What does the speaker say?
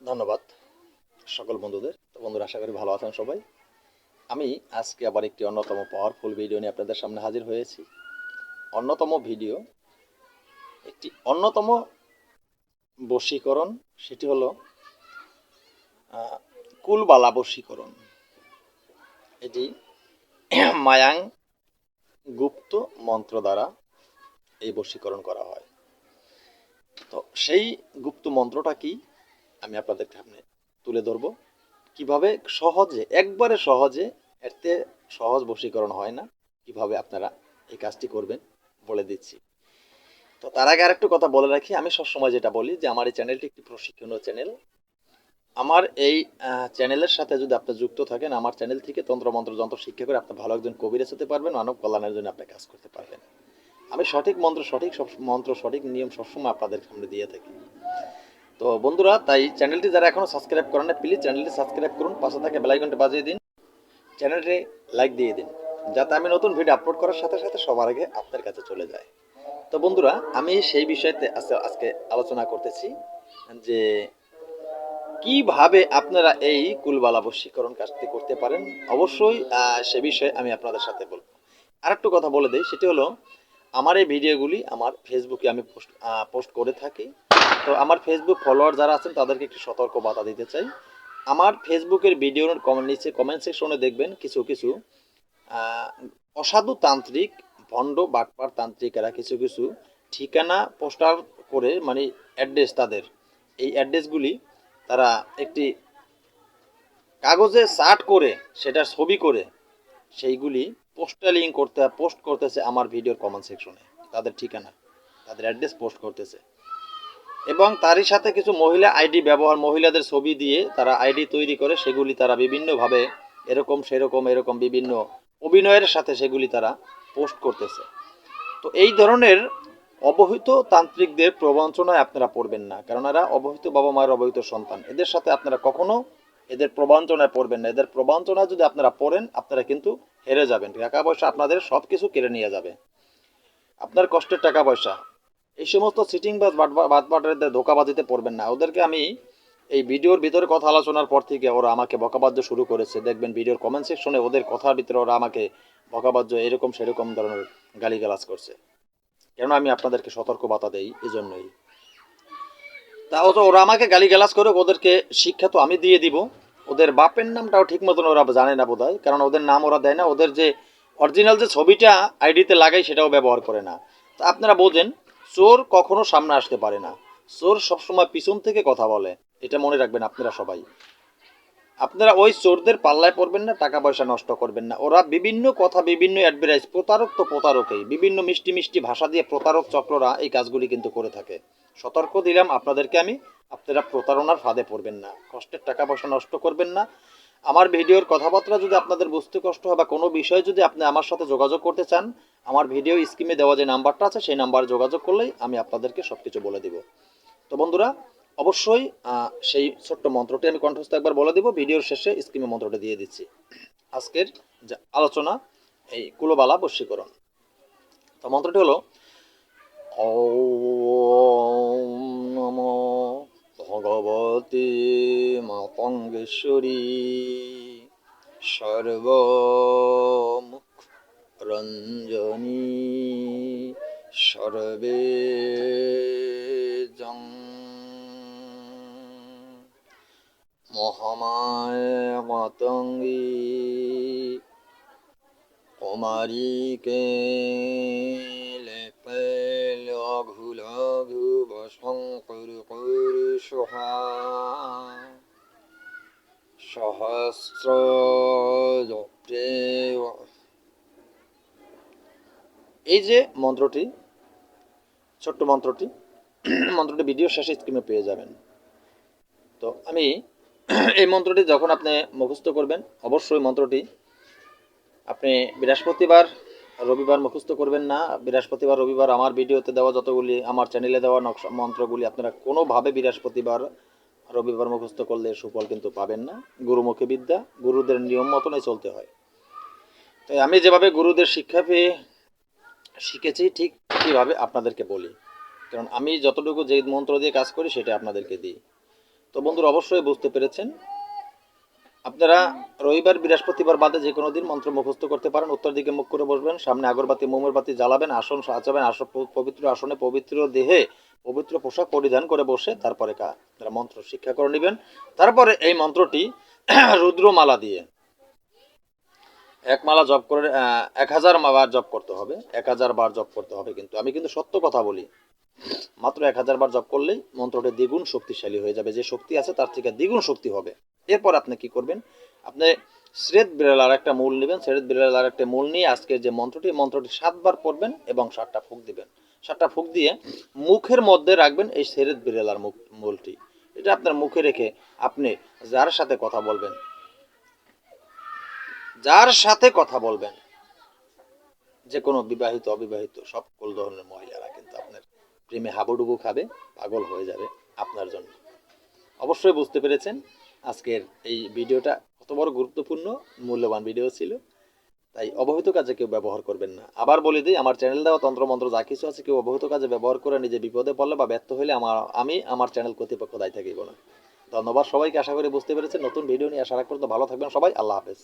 ধন্যবাদ সকল বন্ধুদের। তো বন্ধুরা, আশা করি ভালো আছেন সবাই। আমি আজকে আবার একটি অন্যতম পাওয়ারফুল ভিডিও নিয়ে আপনাদের সামনে হাজির হয়েছি। অন্যতম ভিডিও একটি অন্যতম বশীকরণ, সেটি হলো কুলবালা বশীকরণ। এটি মায়াং গুপ্ত মন্ত্র দ্বারা এই বশীকরণ করা হয়। তো সেই গুপ্ত মন্ত্রটা কি? আমি আপনাদের সামনে তুলে ধরব। কীভাবে সহজে, একবারে সহজে এতে সহজ বশীকরণ হয় না, কীভাবে আপনারা এই কাজটি করবেন বলে দিচ্ছি। তো তার আগে আরেকটু কথা বলে রাখি, আমি সবসময় যেটা বলি যে আমার এই চ্যানেলটি একটি প্রশিক্ষণীয় চ্যানেল। আমার এই চ্যানেলের সাথে যদি আপনি যুক্ত থাকেন, আমার চ্যানেল থেকে তন্ত্রমন্ত্র, যন্ত্র শিক্ষা করে আপনি ভালো একজন কবিরাজ হতে পারবেন, মানব কল্যাণের জন্য আপনি কাজ করতে পারবেন। আমি সঠিক মন্ত্র, সঠিক সব মন্ত্র, সঠিক নিয়ম সবসময় আপনাদের সামনে দিয়ে থাকি। তো বন্ধুরা, তাই চ্যানেলটি যারা এখনও সাবস্ক্রাইব করেন না প্লিজ চ্যানেলটি সাবস্ক্রাইব করুন, পাশে থাকে বেলাইকনটা বাজিয়ে দিন, চ্যানেলটি লাইক দিয়ে দিন, যাতে আমি নতুন ভিডিও আপলোড করার সাথে সাথে সবার আগে আপনার কাছে চলে যায়। তো বন্ধুরা, আমি সেই বিষয়তে আজকে আলোচনা করতেছি যে কীভাবে আপনারা এই কুলবালা বশীকরণ কাজটি করতে পারেন, অবশ্যই সে বিষয়ে আমি আপনাদের সাথে বলব। আর একটু কথা বলে দিই, সেটি হলো, আমার এই ভিডিওগুলি আমার ফেসবুকে আমি পোস্ট পোস্ট করে থাকি তো আমার ফেসবুক ফলোয়ার যারা আছেন, তাদেরকে একটি সতর্ক বার্তা দিতে চাই। আমার ফেসবুকের ভিডিওর কমেন্ট নিচে কমেন্ট সেকশনে দেখবেন কিছু কিছু অসাধু তান্ত্রিক, ভণ্ড বাটপার তান্ত্রিকেরা কিছু কিছু ঠিকানা পোস্টার করে মানে অ্যাড্রেস তাদের। এই অ্যাড্রেসগুলি তারা একটি কাগজে চার্ট করে, সেটার ছবি করে, সেইগুলি পোস্টালিং করতে পোস্ট করতেছে আমার ভিডিওর কমেন্ট সেকশনে তাদের ঠিকানা, তাদের অ্যাড্রেস পোস্ট করতেছে। এবং তারই সাথে কিছু মহিলা আইডি ব্যবহার, মহিলাদের ছবি দিয়ে তারা আইডি তৈরি করে, সেগুলি তারা বিভিন্নভাবে এরকম, সেরকম, এরকম বিভিন্ন অভিনয়ের সাথে সেগুলি তারা পোস্ট করতেছে। তো এই ধরনের অবহিত তান্ত্রিকদের প্রবঞ্চনায় আপনারা পড়বেন না কারণ এরা অবহিত বাবা মায়ের অবহিত সন্তান। এদের সাথে আপনারা কখনো এদের প্রবঞ্চনায় পড়বেন না। এদের প্রবঞ্চনায় যদি আপনারা পড়েন, আপনারা কিন্তু হেরে যাবেন। টাকা পয়সা আপনাদের সব কিছু কেড়ে নিয়ে যাবে। আপনার কষ্টের টাকা পয়সা এই সমস্ত সিটিং বাস বাটবাটের ধোকাবাজিতে পড়বেন না। ওদেরকে আমি এই ভিডিওর ভিতরে কথা আলোচনার পর থেকে ওরা আমাকে বকাবাদ্য শুরু করেছে। দেখবেন ভিডিওর কমেন্ট সেকশনে ওদের কথার ভিতরে ওরা আমাকে বকাবাদ্য এরকম সেরকম ধরনের গালিগালাজ করছে। কেন আমি আপনাদেরকে সতর্ক বাতা দেই এই জন্যই তাও তো ওরা আমাকে গালিগালাজ করে ওদেরকে শিক্ষা তো আমি দিয়ে দিব। ওদের বাপের নামটাও ঠিক মতন ওরা জানে না বোধহয়, কারণ ওদের নাম ওরা দেয় না। ওদের যে অরিজিনাল যে ছবিটা আইডিতে লাগাই সেটাও ব্যবহার করে না। তা আপনারা বোঝেন চোর কখনো সামনে আসতে পারে না। চোর সবসময় পিছন থেকে কথা বলে। এটা মনে রাখবেন আপনারা সবাই। আপনারা ওই চোরদের পাল্লায় পড়বেন না, টাকা পয়সা নষ্ট করবেন না। ওরা বিভিন্ন কথা, বিভিন্ন অ্যাডভার্টাইজ প্রতারক তো প্রতারকেই। বিভিন্ন মিষ্টি মিষ্টি ভাষা দিয়ে প্রতারক চক্ররা এই কাজগুলি কিন্তু করে থাকে। সতর্ক দিলাম আপনাদেরকে আমি। আপনারা প্রতারণার ফাঁদে পড়বেন না। কষ্টের টাকা পয়সা নষ্ট করবেন না। আমার ভিডিওর কথাবার্তা যদি আপনাদের বুঝতে কষ্ট হয় বা কোনো বিষয়ে যদি আপনি আমার সাথে যোগাযোগ করতে চান, আমার ভিডিও স্ক্রিনে দেওয়া যে নাম্বারটা আছে, সেই নাম্বারে যোগাযোগ করলেই আমি আপনাদেরকে সব কিছু বলে দিব। তো বন্ধুরা, অবশ্যই সেই ছোট্ট মন্ত্রটি আমি কণ্ঠস্থ একবার বলে দিব। ভিডিওর শেষে স্ক্রিনে মন্ত্রটা দিয়ে দিচ্ছি। আজকের যে আলোচনা, এই কুলবালা বশীকরণ। তো মন্ত্রটি হলো ও নমো ভগবতী মাতঙ্গেশ্বরী। সর্বমুখ রঞ্জনী সর্বে মহামায় মাতঙ্গী কুমারীকে এই যে মন্ত্রটি, ছোট্ট মন্ত্রটি মন্ত্রটি ভিডিও শেষে স্ক্রিনে পেয়ে যাবেন। তো আমি এই মন্ত্রটি যখন আপনি মুখস্থ করবেন, অবশ্যই মন্ত্রটি আপনি বৃহস্পতিবার রবিবার মুখস্থ করবেন না। বৃহস্পতিবার, রবিবার আমার ভিডিওতে দেওয়া যতগুলি, আমার চ্যানেলে দেওয়া নকশা মন্ত্রগুলি আপনারা কোনোভাবে বৃহস্পতিবার, রবিবার মুখস্থ করলে সুফল কিন্তু পাবেন না। গুরুমুখী বিদ্যা, গুরুদের নিয়ম মতনই চলতে হয়। তাই আমি যেভাবে গুরুদের শিক্ষা পেয়ে শিখেছি, ঠিক কীভাবে আপনাদেরকে বলি। কারণ আমি যতটুকু যে মন্ত্র দিয়ে কাজ করি সেটা আপনাদেরকে দিই। তো বন্ধুরা, অবশ্যই বুঝতে পেরেছেন আপনারা রবিবার, বৃহস্পতিবার বাদে যে কোনো দিন মন্ত্র মুখস্থ করতে পারেন। উত্তর দিকে মুখ করে বসবেন, সামনে আগরবাতি মোমের বাতি জ্বালাবেন, আসন সাজাবেন আসন পবিত্র আসনে পবিত্র দেহে পবিত্র পোশাক পরিধান করে বসে তারপরে কা মন্ত্র শিক্ষা করে নেবেন। তারপরে এই মন্ত্রটি রুদ্রমালা দিয়ে। এক মালা জপ করে এক হাজার বার জপ করতে হবে, এক হাজার বার জপ করতে হবে কিন্তু। আমি কিন্তু সত্য কথা বলি। মাত্র এক হাজার বার জপ করলেই মন্ত্রটা দ্বিগুণ শক্তিশালী হয়ে যাবে। যে শক্তি আছে তার থেকে দ্বিগুণ শক্তি হবে। এরপর আপনি কি করবেন? আপনি শ্রেদ বিড়ালার একটা মূল নেবেন। শ্রেদ বিড়ালার একটা মূল নিয়ে আজকে যে মন্ত্রটি মন্ত্রটি সাতবার পড়বেন এবং সাতটা ফুক দিবেন। সাতটা ফুক দিয়ে মুখের মধ্যে রাখবেন এই শ্রেদ বিড়ালার মুখ, মূলটি। এটা আপনার মুখে রেখে আপনি যার সাথে কথা বলবেন, যার সাথে কথা বলবেন, যে কোনো বিবাহিত, অবিবাহিত সকল ধরনের মহিলারা কিন্তু আপনার প্রেমে হাবুডুবু খাবে, পাগল হয়ে যাবে আপনার জন্য। অবশ্যই বুঝতে পেরেছেন আজকের এই ভিডিওটা কত বড় গুরুত্বপূর্ণ, মূল্যবান ভিডিও ছিল। তাই অবহিত কাজে কেউ ব্যবহার করবেন না। আবার বলে দিই, আমার চ্যানেল দেওয়া তন্ত্রমন্ত্র যা কিছু আছে, কেউ অবহিত কাজে ব্যবহার করে নিজে বিপদে পড়লে বা ব্যর্থ হলে আমার, আমি আমার চ্যানেল কর্তৃপক্ষ দায়ী থাকিব না। ধন্যবাদ সবাইকে, আশা করি বুঝতে পেরেছেন। নতুন ভিডিও নিয়ে আশা করতে ভালো থাকবেন সবাই। আল্লাহ হাফেজ।